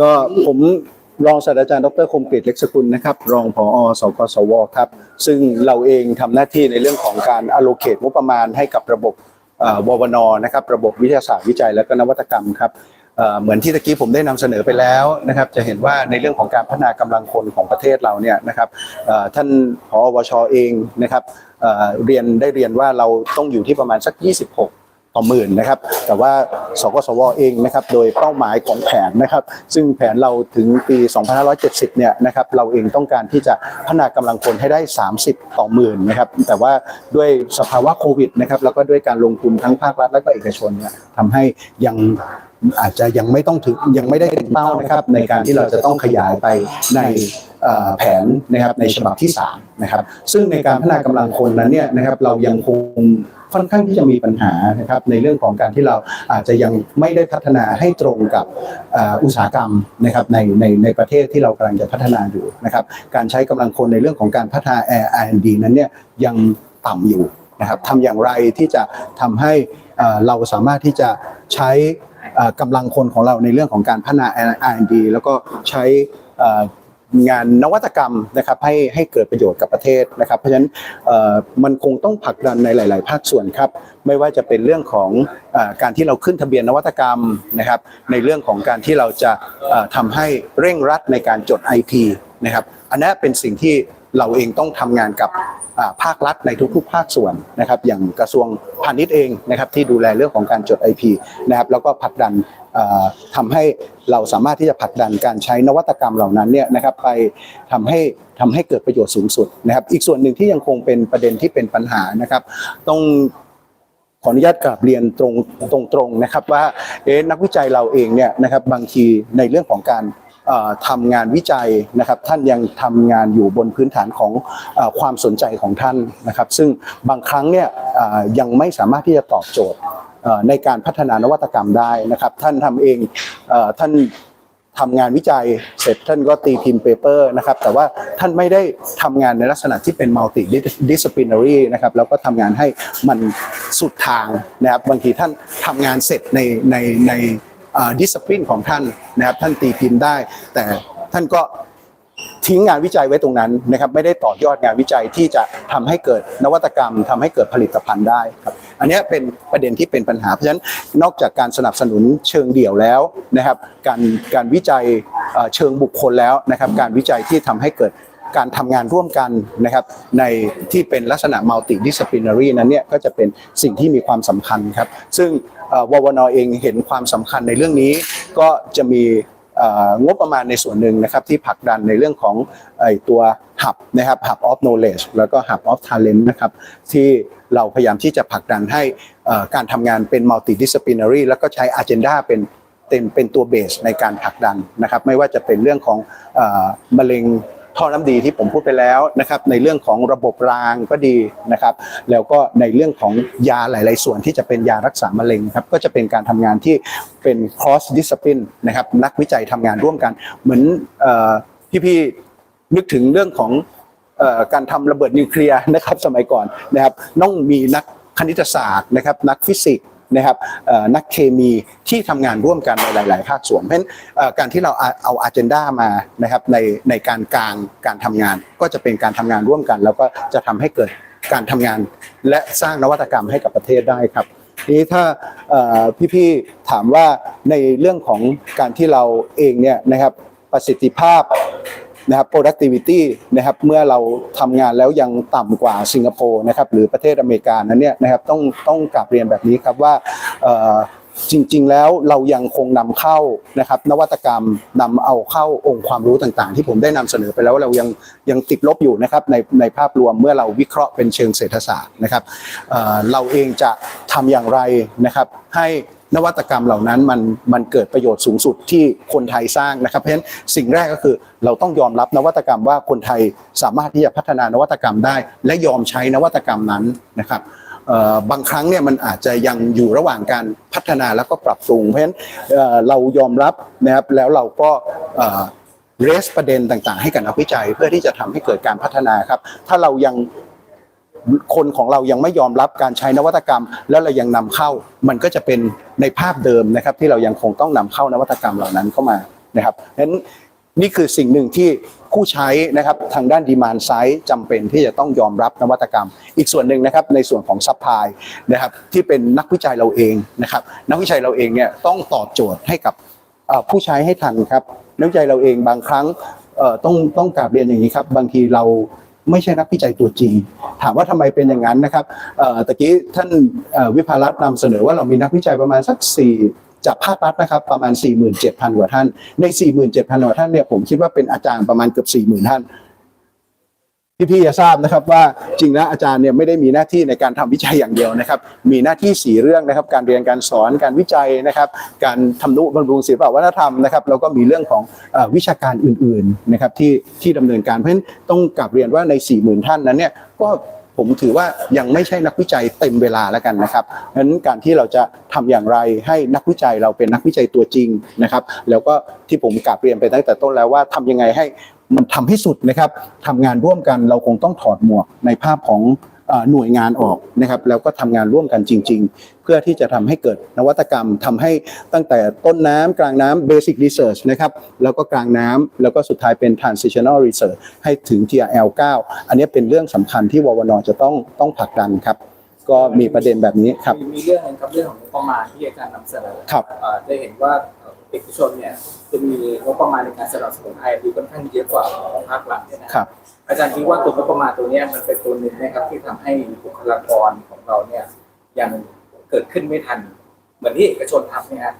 ก็ผมรองศาสตราจารย์ดรคมกฤษเล็กสกุลนะครับ รองผอสกสวครับ ซึ่งเราเองทำหน้าที่ในเรื่องของการ allocate งบประมาณให้กับระบบววนนะครับ ระบบวิทยาศาสตร์วิจัยและก็นวัตกรรมครับเหมือนที่ตะกี้ผมได้นำเสนอไปแล้วนะครับ จะเห็นว่าในเรื่องของการพัฒนากำลังคนของประเทศเราเนี่ยนะครับท่านผอวชเองนะครับเรียนได้เรียนว่าเราต้องอยู่ที่ประมาณสัก 26 ต่อหมื่นนะครับ แต่ว่าสกสวเองนะครับโดยเป้าหมายของแผนนะครับ ซึ่งแผนเราถึงปี 2570 เนี่ยนะครับเราเองต้องการที่จะพัฒนากำลังคนให้ได้ 30 ต่อหมื่นนะครับ แต่ว่าด้วยสภาวะโควิดนะครับแล้วก็ด้วยการลงทุนทั้งภาครัฐและก็เอกชนเนี่ยทำให้ยัง อาจจะยังไม่ต้องถึงยังไม่ได้ถึงเป้านะครับ ในการที่เราจะต้องขยายไปในแผนนะครับในฉบับที่3นะครับซึ่งในการพัฒนากำลังคนนั้นเนี่ยนะครับเรายังคงค่อนข้างที่จะมีปัญหานะครับในเรื่องของการที่เราอาจจะยังไม่ได้พัฒนาให้ตรงกับอุตสาหกรรมนะครับในในในประเทศที่เรากำลังจะพัฒนาอยู่นะครับการใช้กำลังคนในเรื่องของการพัฒนา R&D นั้นเนี่ยยังต่ำอยู่นะครับทำอย่างไรที่จะทำให้ เราสามารถที่จะใช้กำลังคนของเราในเรื่องของการพัฒนา R&D แล้วก็ใช้งานนวัตกรรมนะครับให้ให้เกิดประโยชน์กับประเทศนะครับ เพราะฉะนั้นมันคงต้องผลักดันในหลาย ๆ ภาคส่วนครับ ไม่ว่าจะเป็นเรื่องของอการที่เราขึ้นทะเบียนนวัตกรรมนะครับ ในเรื่องของการที่เราจะเอ่อทำให้เร่งรัดในการจด IP นะครับ อันนี้เป็นสิ่งที่ เราเองต้องทำงานกับภาครัฐในทุกๆ ภาคส่วนนะครับ อย่างกระทรวงพาณิชย์เองนะครับที่ดูแลเรื่องของการจด IP นะครับแล้วก็ผลักดันเอ่อทำให้เราสามารถที่จะผลักดันการใช้นวัตกรรมเหล่านั้นเนี่ยนะครับไปทำให้ทำให้เกิดประโยชน์สูงสุดนะครับ อีกส่วนหนึ่งที่ยังคงเป็นประเด็นที่เป็นปัญหานะครับ ต้องขออนุญาตกราบเรียนตรงตรงๆนะครับว่าเอ๊ะนักวิจัยเราเองเนี่ยนะครับบางทีในเรื่องของการ ทำงานวิจัยนะครับ ท่านยังทำงานอยู่บนพื้นฐานของอความสนใจของท่านนะครับ ซึ่งบางครั้งเนี่ยยังไม่สามารถที่จะตอบโจทย์ในการพัฒนานวัตกรรมได้นะครับ ท่านทำเองอท่านทำงานวิจัยเสร็จท่านก็ตีพิมพ์เปเปอร์นะครับ แต่ว่าท่านไม่ได้ทำงานในลักษณะที่เป็นมัลติดิส c i ป l น n รีนะครับแล้วก็ทำงานให้มันสุดทางนะครับ บางทีท่านทำงานเสร็จในในใน ดิสซิ p ลินของท่านนะครับท่านตีพิมพ์ได้ แต่ท่านก็ทิ้งงานวิจัยไว้ตรงนั้นนะครับไม่ได้ต่อยอดงานวิจัยที่จะทำให้เกิดนวัตกรรมทำให้เกิดผลิตภัณฑ์ได้ครับอันนี้เป็นประเด็นที่เป็นปัญหาเพราะฉะนั้นนอกจากการสนับสนุนเชิงเดี่ยวแล้วนะครับการการวิจัยเอ่อเชิงบุคคลแล้วนะครับการวิจัยที่ทำให้เกิด การทำงานร่วมกันนะครับในที่เป็นลักษณะ multidisciplinary นั้นเนี่ยก็จะเป็นสิ่งที่มีความสำคัญครับ ซึ่งเอ่อววนเองเห็นความสำคัญในเรื่องนี้ ก็จะมีงบประมาณในส่วนหนึ่งนะครับที่ผลักดันในเรื่องของไอตัว Hub นะครับ Hub of Knowledge แล้วก็ Hub of Talent นะครับที่เราพยายามที่จะผลักดันให้การทำงานเป็น multidisciplinary แล้วก็ใช้ agenda เป็นเป็นเป็นตัวเบสในการผลักดันนะครับไม่ว่าจะเป็นเรื่องของอมะเร็ง ท่อน้ำดีที่ผมพูดไปแล้วนะครับในเรื่องของระบบรางก็ดีนะครับ แล้วก็ในเรื่องของยาหลาย ๆ ส่วนที่จะเป็นยารักษามะเร็งครับก็จะเป็นการทำงานที่เป็น cross discipline นะครับนักวิจัยทำงานร่วมกัน เหมือนอ่อพี่ๆนึกถึงเรื่องของออการทำระเบิดนิวเคลียร์นะครับสมัยก่อนนะครับต้องมีนักคณิตศาสตร์นะครับนักฟิสิกส์ นะครับนักเคมีที่ทำงานร่วมกันในหลาย ๆ ภาคส่วน เพราะฉะนั้นการที่เราเอาเอาอ g e n d a มานะครับในในการกลางการทำงาน ก็จะเป็นการทำงานร่วมกัน แล้วก็จะทำให้เกิดการทำงาน และสร้างนวัตกรรมให้กับประเทศได้ครับนี้ถ้าพี่ๆถามว่าในเรื่องของการที่เราเองเนี่ยนะครับประสิทธิภาพ นะครับ productivity นะครับเมื่อเราทำงานแล้วยังต่ำกว่าสิงคโปร์นะครับหรือประเทศอเมริกานั้นเนี่ยนะครับต้องต้องกลับเรียนแบบนี้ครับว่าจริงๆ แล้วเรายังคงนำเข้านะครับนวัตกรรมนำเอาเข้าองค์ความรู้ต่างๆ ที่ผมได้นำเสนอไปแล้วเรายังยังติดลบอยู่นะครับในในภาพรวมเมื่อเราวิเคราะห์เป็นเชิงเศรษฐศาสตร์นะครับเเราเองจะทำอย่างไรนะครับให้ นวัตกรรมเหล่านั้นมันมันเกิดประโยชน์สูงสุดที่คนไทยสร้างนะครับ เพราะฉะนั้นสิ่งแรกก็คือเราต้องยอมรับนวัตกรรมว่าคนไทยสามารถที่จะพัฒนานวัตกรรมได้ และยอมใช้นวัตกรรมนั้นนะครับบางครั้งเนี่ยมันอาจจะยังอยู่ระหว่างการพัฒนาแล้วก็ปรับปรุง เพราะฉะนั้นเรายอมรับนะครับแล้วเราก็เอ่อเรสประเด็นต่างๆ ให้กับนักวิจัยเพื่อที่จะทำให้เกิดการพัฒนาครับ ถ้าเรายัง คนของเรายังไม่ยอมรับการใช้นวัตกรรม แล้วเรายังนำเข้า มันก็จะเป็นในภาพเดิมนะครับ ที่เรายังคงต้องนำเข้านวัตกรรมเหล่านั้นเข้ามานะครับนั้นนี่คือสิ่งหนึ่งที่ผู้ใช้นะครับทางด้านดีมานไซด์จำเป็นที่จะต้องยอมรับนวัตกรรม อีกส่วนหนึ่งนะครับในส่วนของซัพพลายนะครับที่เป็นนักวิจัยเราเองนะครับนักวิจัยเราเองเนี่ยต้องตอบโจทย์ให้กับผู้ใช้ให้ทันครับนักวิจัยเราเองบางครั้งต้องต้องกราบเรียนอย่างนี้ครับบางทีเรา ไม่ใช่นักวิจัยตัวจริง ถามว่าทำไมเป็นอย่างนั้นนะครับตะกี้ท่านวิภารัตน์นำเสนอว่าเรามีนักวิจัยประมาณสักสี่จากภาครัฐนะครับประมาณ 47,000 กว่าท่าน ใน 47,000 กว่าท่านเนี่ยผมคิดว่าเป็นอาจารย์ประมาณเกือบ 40,000 ท่าน พี่ๆจะทราบนะครับว่าจริงแล้วอาจารย์เนี่ยไม่ได้มีหน้าที่ในการทำวิจัยอย่างเดียวนะครับ มีหน้าที่สี่เรื่องนะครับการเรียนการสอนการวิจัยนะครับการทำนุบำรุงศิลปวัฒนธรรมนะครับแล้วก็มีเรื่องของอวิชาการอื่นๆนะครับที่ที่ดำเนินการเพราะฉะนั้นต้องกลับเรียนว่าใน 4 0,000 ท่านนั้นเนี่ยก็ผมถือว่ายังไม่ใช่นักวิจัยเต็มเวลาแล้วกันนะครับนั้นการที่เราจะทำอย่างไรให้นักวิจัยเราเป็นนักวิจัยตัวจริงนะครับ แล้วก็ที่ผมกลับเรียนไปตั้งแต่ต้นแล้วว่าทำยังไงให้ มันทำให้สุดนะครับทำงานร่วมกันเราคงต้องถอดหมวกในภาพของเอ่อหน่วยงานออกนะครับแล้วก็ทำงานร่วมกันจริง ๆ เพื่อที่จะทำให้เกิดนวัตกรรมทำให้ตั้งแต่ต้นน้ำกลางน้ำ basic research นะครับแล้วก็กลางน้ำแล้วก็สุดท้ายเป็น transitional research ให้ถึง TRL 9 อันนี้เป็นเรื่องสำคัญที่ววนจะต้องต้องผลักดันครับก็มีประเด็นแบบนี้ครับมีมีเรื่องหนึงครับเรื่องของงบประมาณที่อาจารย์นำเสนอครับเอ่อได้เห็นว่า เอ่อเอกชนเนี่ยจะมีงบประมาณในการสนับสนุนไอทีค่อนข้างเยอะกว่าของภาครัฐเนี่ยนะครับ อาจารย์คิดว่าตัวงบประมาณตัวเนี้ยมันเป็นตัวหนึ่งนะครับที่ทำให้บุคลากรของเราเนี่ยยังเกิดขึ้นไม่ทัน เหมือนที่เอกชนทำเนี่ยฮะ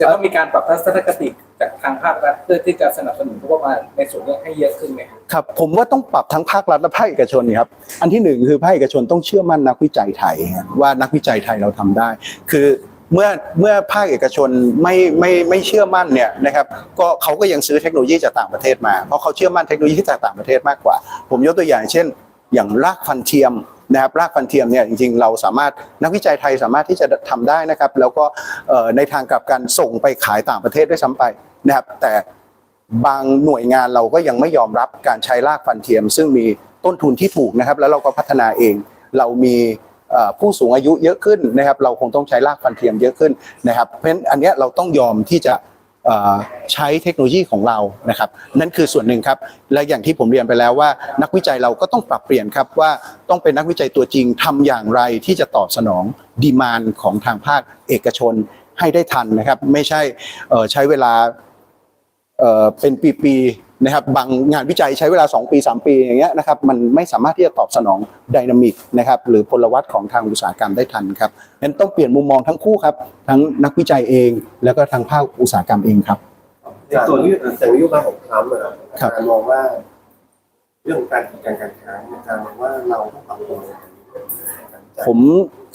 จะต้องมีการปรับทัศนคติจากทางภาครัฐเพื่อที่จะสนับสนุนงบประมาณในส่วนนี้ให้เยอะขึ้นไหมครับครับผมว่าต้องปรับทั้งภาครัฐและภาคเอกชนครับอันที่หนึ่งคือภาคเอกชนต้องเชื่อมั่นนักวิจัยไทยฮะว่านักวิจัยไทยเราทำได้ คือ เมื่อเมื่อภาคเอกชนไม่ไม่ไม่เชื่อมั่นเนี่ยนะครับก็เขาก็ยังซื้อเทคโนโลยีจากต่างประเทศมาเพราะเขาเชื่อมั่นเทคโนโลยีจากต่างประเทศมากกว่า ผมยกตัวอย่างเช่น อย่างรากฟันเทียมนะครับรากฟันเทียมเนี่ยจริงๆเราสามารถนักวิจัยไทยสามารถที่จะทำได้นะครับ แล้วก็ในทางกลับกันส่งไปขายต่างประเทศด้วยซ้ำไปนะครับ แต่บางหน่วยงานเราก็ยังไม่ยอมรับการใช้รากฟันเทียม ซึ่งมีต้นทุนที่ถูกนะครับ แล้วเราก็พัฒนาเองเรามี ผู้สูงอายุเยอะขึ้นนะครับ เราคงต้องใช้รากฟันเทียมเยอะขึ้นนะครับ เพราะฉะนั้นอันนี้เราต้องยอมที่จะใช้เทคโนโลยีของเรานะครับ นั่นคือส่วนหนึ่งครับ และอย่างที่ผมเรียนไปแล้วว่า นักวิจัยเราก็ต้องปรับเปลี่ยนครับว่าต้องเป็นนักวิจัยตัวจริงทำอย่างไรที่จะตอบสนองดีมานของทางภาคเอกชนให้ได้ทันนะครับ ไม่ใช่ใช้เวลาเอ่อเป็นปีๆ นะครับบางงานวิจัยใช้เวลา 2 ปี 3 ปีอย่างเงี้ยนะครับมันไม่สามารถที่จะตอบสนองไดนามิกนะครับหรือพลวัตของทางอุตสาหกรรมได้ทันครับงั้นต้องเปลี่ยนมุมมองทั้งคู่ครับ ทั้งนักวิจัยเอง แล้วก็ทางภาคอุตสาหกรรมเองครับในส่วนที่แต่นโยบายของทรัมป์อะครับอาจารย์มองว่า เรื่องของการกิจการการค้าอาจารย์มองว่าเราต้องปรับตัวยังไงผม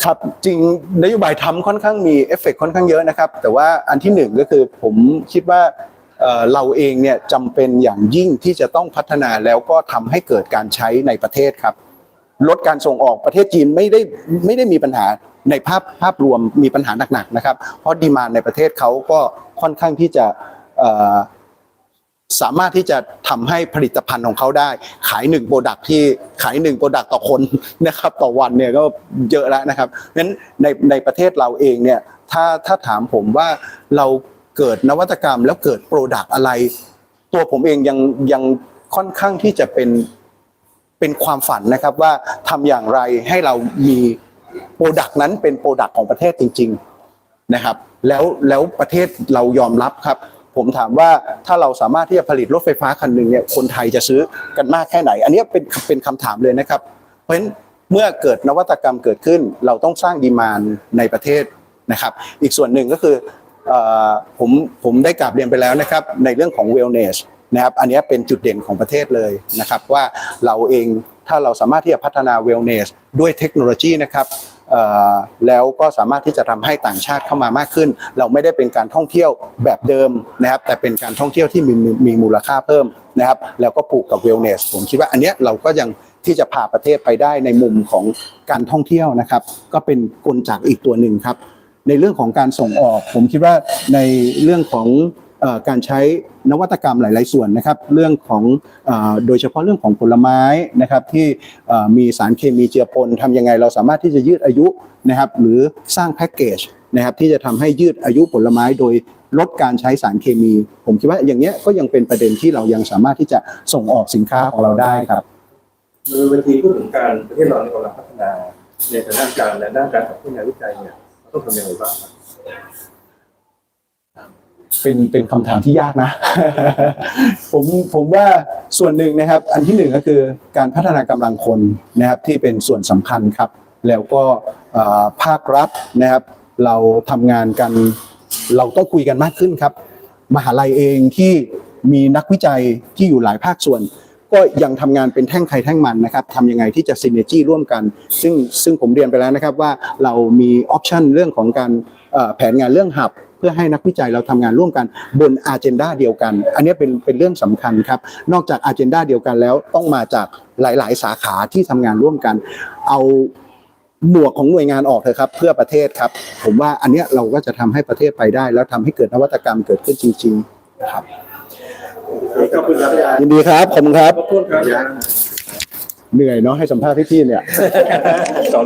ครับจริงนโยบายทำค่อนข้างมีเอฟเฟกต์ค่อนข้างเยอะนะครับ แต่ว่าอันที่หนึ่งก็คือผมคิดว่า เราเองเนี่ยจำเป็นอย่างยิ่งที่จะต้องพัฒนาแล้วก็ทำให้เกิดการใช้ในประเทศครับ ลดการส่งออกประเทศจีนไม่ได้ไม่ได้มีปัญหาในภาพภาพรวมมีปัญหาหนักๆนะครับ เพราะดีมานในประเทศเขาก็ค่อนข้างที่จะสามารถที่จะทำให้ผลิตภัณฑ์ของเขาได้ ขายหนึ่งโปรดักที่ขายหนึ่งโปรดักต่อคนนะครับต่อวันเนี่ยก็เยอะแล้วนะครับเพราะฉะนั้นในในประเทศเราเองเนี่ยถ้าถ้าถามผมว่าเรา เกิดนวัตกรรม แล้วเกิดโปรดักอะไร ตัวผมเองยังยังค่อนข้างที่จะเป็นเป็นความฝันนะครับว่าทำอย่างไรให้เรามีโปรดักต์นั้นเป็นโปรดักต์ของประเทศจริง ๆนะครับ แล้วแล้วประเทศเรายอมรับครับ ผมถามว่าถ้าเราสามารถที่จะผลิตรถไฟฟ้าคันหนึ่งเนี่ยคนไทยจะซื้อกันมากแค่ไหน อันนี้เป็นเป็นคำถามเลยนะครับ เพราะฉะนั้นเมื่อเกิดนวัตกรรมเกิดขึ้น เราต้องสร้างดีมานในประเทศนะครับ อีกส่วนหนึ่งก็คือ ผมผมได้กราบเรียนไปแล้วนะครับในเรื่องของ wellness นะครับอันนี้เป็นจุดเด่นของประเทศเลยนะครับว่าเราเองถ้าเราสามารถที่จะพัฒนา wellness ด้วยเทคโนโลยีนะครับแล้วก็สามารถที่จะทำให้ต่างชาติเข้ามามากขึ้น เราไม่ได้เป็นการท่องเที่ยวแบบเดิมนะครับ แต่เป็นการท่องเที่ยวที่มีมีมีมูลค่าเพิ่มนะครับ แล้วก็ผูกกับ wellness ผมคิดว่าอันเนี้ยเราก็ยังที่จะพาประเทศไปได้ในมุมของการท่องเที่ยวนะครับ ก็เป็นกลจากอีกตัวหนึ่งครับ ในเรื่องของการส่งออก ผมคิดว่าในเรื่องของอการใช้นวัตกรรมหลาย ๆ ส่วนนะครับ เรื่องของอโดยเฉพาะเรื่องของผลไม้นะครับที่มีสารเคมีเจือปนทำยังไงเราสามารถที่จะยืดอายุนะครับ หรือสร้างแพ็กเกจนะครับที่จะทำให้ยืดอายุผลไม้โดยลดการใช้สารเคมี ผมคิดว่าอย่างเนี้ยก็ยังเป็นประเด็นที่เรายังสามารถที่จะส่งออกสินค้าของเราได้ครับโดยบางทีพูดถึงการประเทศเราในกำลังพัฒนาในด้านการและด้านการขับเคลื่อนงานวิจัยเนี่ย ต้องทำยังไงบ้างครับเป็นเป็นคำถามที่ยากนะ ผมผมว่าส่วนหนึ่งนะครับ อันที่หนึ่งก็คือการพัฒนากำลังคนนะครับที่เป็นส่วนสำคัญครับ แล้วก็เอ่อภาครัฐนะครับ เราทำงานกัน เราต้องคุยกันมากขึ้นครับ มหาลัยเองที่มีนักวิจัยที่อยู่หลายภาคส่วน ก็ยังทำงานเป็นแท่งใครแท่งมันนะครับทำยังไงที่จะซินเนจี้ร่วมกัน ซึ่งซึ่งผมเรียนไปแล้วนะครับว่าเรามีออปชันเรื่องของการแผนงานเรื่องหับเพื่อให้นักวิจัยเราทำงานร่วมกันบนอาเจนดาเดียวกัน อันนี้เป็นเป็นเรื่องสำคัญครับ นอกจากอาเจนดาเดียวกันแล้วต้องมาจากหลาย ๆ สาขาที่ทำงานร่วมกัน เอาหมวกของหน่วยงานออกเถอะครับ เพื่อประเทศครับ ผมว่าอันนี้เราก็จะทำให้ประเทศไปได้ แล้วทำให้เกิดนวัตกรรมเกิดขึ้นจริงๆนะครับ ขอบคุณครับอาจารย์ยินดีครับขอบคุณครับ ขอบคุณครับ เหนื่อยเนาะให้สัมภาษณ์พี่ๆเนี่ย สอง